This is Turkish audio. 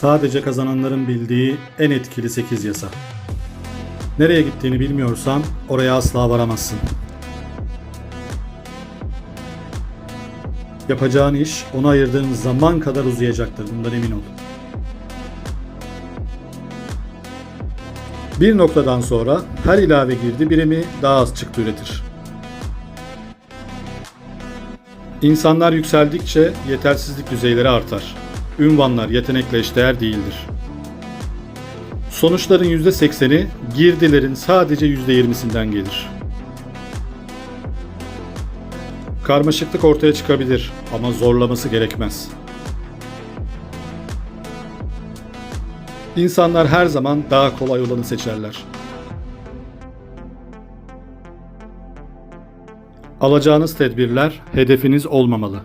Sadece kazananların bildiği en etkili 8 yasa. Nereye gittiğini bilmiyorsan oraya asla varamazsın. Yapacağın iş ona ayırdığın zaman kadar uzayacaktır. Bundan emin ol. Bir noktadan sonra her ilave girdi birimi daha az çıktı üretir. İnsanlar yükseldikçe yetersizlik düzeyleri artar. Ünvanlar yetenekle eşdeğer değildir. Sonuçların %80'i girdilerin sadece %20'sinden gelir. Karmaşıklık ortaya çıkabilir ama zorlaması gerekmez. İnsanlar her zaman daha kolay olanı seçerler. Alacağınız tedbirler hedefiniz olmamalı.